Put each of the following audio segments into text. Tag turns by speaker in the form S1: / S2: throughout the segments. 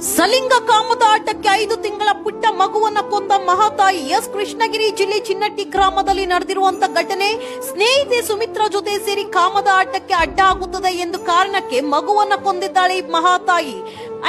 S1: ಸಲಿಂಗ ಕಾಮದ ಆಟಕ್ಕೆ ಐದು ತಿಂಗಳ ಪುಟ್ಟ ಮಗುವನ್ನ ಕೊಂದ ಮಹಾತಾಯಿ ಎಸ್. ಕೃಷ್ಣಗಿರಿ ಜಿಲ್ಲೆ ಚಿನ್ನಟ್ಟಿ ಗ್ರಾಮದಲ್ಲಿ ನಡೆದಿರುವಂತ ಘಟನೆ ಸ್ನೇಹಿತೆ ಸುಮಿತ್ರ ಜೊತೆ ಸೇರಿ ಕಾಮದ ಆಟಕ್ಕೆ ಅಡ್ಡ ಆಗುತ್ತದೆ ಎಂದು ಕಾರಣಕ್ಕೆ ಮಗುವನ್ನ ಕೊಂದಿದ್ದಾಳೆ ಮಹಾತಾಯಿ.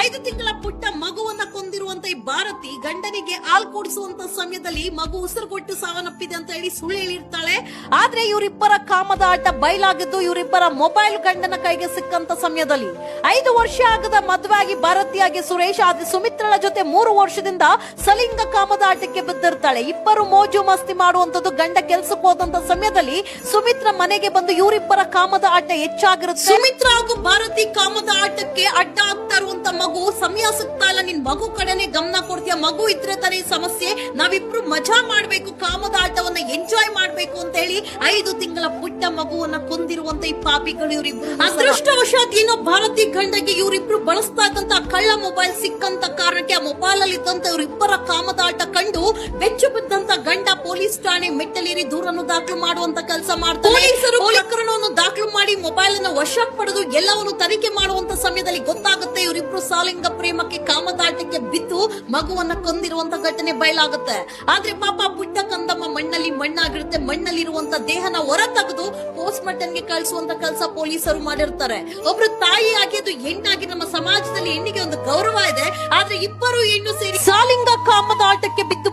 S1: ಐದು ತಿಂಗಳ ಪುಟ್ಟ ಮಗುವನ್ನ ಕೊಂದಿರುವಂತ ಈ ಭಾರತಿ ಗಂಡನಿಗೆ ಹಾಲ್ ಕೊಡಿಸುವಂತ ಸಮಯದಲ್ಲಿ ಮಗು ಉಸಿರು ಕೊಟ್ಟು ಸಾವನ್ನಪ್ಪಿದೆ ಅಂತ ಹೇಳಿ ಸುಳ್ಳು ಹೇಳಿರ್ತಾಳೆ. ಆದ್ರೆ ಇವರಿಬ್ಬರ ಕಾಮದ ಆಟ ಬಯಲಾಗಿದ್ದು ಇವರಿಬ್ಬರ ಮೊಬೈಲ್ ಗಂಡನ ಕೈಗೆ ಸಿಕ್ಕಂತ ಸಮಯದಲ್ಲಿ. ಐದು ವರ್ಷ ಆಗದ ಮದುವೆ ಆಗಿ ಭಾರತಿಯಾಗಿ ಸುರೇಶ್, ಆದ್ರೆ ಸುಮಿತ್ರಳ ಜೊತೆ ಮೂರು ವರ್ಷದಿಂದ ಸಲಿಂಗ ಕಾಮದ ಆಟಕ್ಕೆ ಬಿದ್ದಿರ್ತಾಳೆ. ಇಬ್ಬರು ಮೋಜು ಮಸ್ತಿ ಮಾಡುವಂತದ್ದು ಗಂಡ ಕೆಲ್ಸಕ್ಕೆ ಹೋದಂತ ಸಮಯದಲ್ಲಿ ಸುಮಿತ್ರ ಮನೆಗೆ ಬಂದು ಇವರಿಬ್ಬರ ಕಾಮದ ಆಟ ಹೆಚ್ಚಾಗಿರುತ್ತೆ. ಸುಮಿತ್ರ ಹಾಗೂ ಭಾರತಿ ಕಾಮದ ಆಟಕ್ಕೆ ಅಡ್ಡ ಆಗ್ತಾ ಮಗು ಸಮಯ ಸಿಗ್ತಾ ಇಲ್ಲ ನಿನ್ ಮಗು ಕಡೆನೆ ಗಮನ ಕೊಡ್ತೀಯ? ಮಗು ಇದ್ರೆ ತಾನೇ ಈ ಸಮಸ್ಯೆ. ನಾವಿಬ್ರು ಮಜಾ ಮಾಡ್ಬೇಕು ಕಾಮದ ಆಟವನ್ನ ಎಂಜಾಯ್ ಮಾಡ್ಬೇಕು ಅಂತ ಹೇಳಿ ಐದು ತಿಂಗಳ ಪುಟ್ಟ ಮಗುವನ್ನ ಕೊಂದಿರುವಂತ ಈ ಪಾಪಿಗಳು ಇವರಿಬ್ರು. ಅದೃಷ್ಟವಶಾತ್ ಏನೋ ಭಾರತೀಯ ಗಂಡಗೆ ಇವರಿಬ್ರು ಬಳಸ್ತಾ ಇದ್ದಂತ ಕಳ್ಳ ಮೊಬೈಲ್ ಸಿಕ್ಕಂತ ಕಾರಣಕ್ಕೆ ಆ ಮೊಬೈಲ್ ಅಲ್ಲಿ ಇದ್ದಂತ ಇವರಿಬ್ಬರ ಕಾಮದ ಆಟ ಕಂಡು ಬೆಚ್ಚು ಬಿದ್ದಂತ ಗಂಡ ಪೊಲೀಸ್ ಠಾಣೆ ಮೆಟ್ಟಲೇರಿ ದೂರನ್ನು ದಾಖಲು ಮಾಡುವಂತ ಕೆಲಸ ಮಾಡ್ತಾರೆ ಪೊಲೀಸರು ಪ್ರಕರಣವನ್ನು ದಾಖಲು ಮಾಡಿ ಮೊಬೈಲ್ ಅನ್ನು ವಶಕ್ಕೆ ಪಡೆದು ಎಲ್ಲವನ್ನು ತನಿಖೆ ಮಾಡುವಂತ ಸಮಯದಲ್ಲಿ ಗೊತ್ತಾಗುತ್ತೆ ಇವರಿಬ್ರು ಸಾಲಿಂಗ ಪ್ರೇಮಕ್ಕೆ ಕಾಮದಾಟಕ್ಕೆ ಬಿದ್ದು ಮಗುವನ್ನ ಕೊಂದಿರುವಂತ ಘಟನೆ ಬಯಲಾಗುತ್ತೆ. ಆದ್ರೆ ಪಾಪ ಪುಟ್ಟ ಕಂದಮ್ಮ ಮಣ್ಣಲ್ಲಿ ಮಣ್ಣಾಗಿರುತ್ತೆ. ಮಣ್ಣಲ್ಲಿರುವಂತ ದೇಹನ ಹೊರ ತೆಗೆದು ಪೋಸ್ಟ್ ಮಾರ್ಟಮ್ಗೆ ಕಳಿಸುವಂತ ಕೆಲಸ ಪೊಲೀಸರು ಮಾಡಿರ್ತಾರೆ. ಒಬ್ರು ತಾಯಿ ಆಗಿ ಅದು ಹೆಣ್ಣಾಗಿ ನಮ್ಮ ಸಮಾಜದಲ್ಲಿ ಹೆಣ್ಣಿಗೆ ಒಂದು ಗೌರವ ಇದೆ. ಆದ್ರೆ ಇಬ್ಬರು ಹೆಣ್ಣು ಸೇರಿ ಸಾಲಿಂಗ ಕಾಮದ ಆಟಕ್ಕೆ ಬಿದ್ದು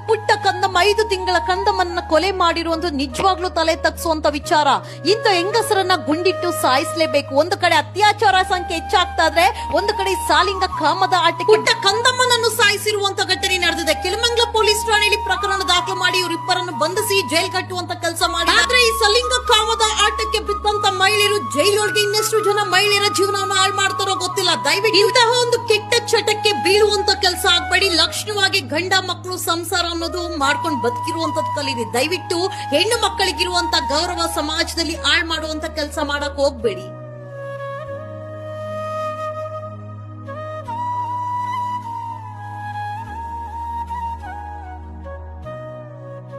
S1: ಐದು ತಿಂಗಳ ಕಂದಮ್ಮನ ಕೊಲೆ ಮಾಡಿರುವಂತ ನಿಜವಾಗ್ಲೂ ತಲೆ ತಗ್ಸುವಂತ ವಿಚಾರ. ಇಂದು ಹೆಂಗಸರನ್ನ ಗುಂಡಿಟ್ಟು ಸಾಯಿಸಲೇಬೇಕು. ಒಂದು ಕಡೆ ಅತ್ಯಾಚಾರ ಸಂಖ್ಯೆ ಹೆಚ್ಚಾಗ್ತಾ ಇದ್ರೆ ಒಂದು ಕಡೆ ಸಾಲಿಂಗ ಕಾಮದ ಆಟ ಪುಟ್ಟ ಕಂದಮ್ಮನನ್ನು ಸಾಯಿಸಿರುವಂತ ಘಟನೆ ನಡೆದಿದೆ. ಕೆಲಮಂಗ್ಲ ಪೊಲೀಸ್ ಠಾಣೆಯಲ್ಲಿ ಪ್ರಕರಣ ದಾಖಲು ಮಾಡಿ ಇವರಿಬ್ಬರನ್ನು ಬಂಧಿಸಿ ಜೈಲ್ ಕಟ್ಟುವಂತ ಕೆಲಸ ಮಾಡಿ. ಆದ್ರೆ ಈ ಸಲಿಂಗ ಕಾಮದ ಆಟಕ್ಕೆ ಬಿದ್ದಂತ ಮಹಿಳೆಯರು ಜೈಲೊಳಗೆ ಇನ್ನೆಷ್ಟು ಜನ ಮಹಿಳೆಯರ ಜೀವನವನ್ನು ಹಾಳು ಮಾಡ್ತಾರೋ ಗೊತ್ತಿಲ್ಲ. ದಯವಿಟ್ಟು ಇಂತಹ ಒಂದು ಕೆಟ್ಟ ಚಟಕ್ಕೆ ಬೀಳುವಂತ ಕೆಲಸ ಆಗ್ಬೇಡಿ. ಲಕ್ಷಣವಾಗಿ ಗಂಡ ಮಕ್ಕಳು ಸಂಸಾರ ಅನ್ನೋದು ಮಾಡ್ಕೊಂಡು ಬದುಕಿರುವಂತದ್ ಕಲೀರಿ. ದಯವಿಟ್ಟು ಹೆಣ್ಣು ಮಕ್ಕಳಿಗಿರುವಂತ ಗೌರವ ಸಮಾಜದಲ್ಲಿ ಹಾಳು ಮಾಡುವಂತ ಕೆಲಸ ಮಾಡಕ್ ಹೋಗ್ಬೇಡಿ.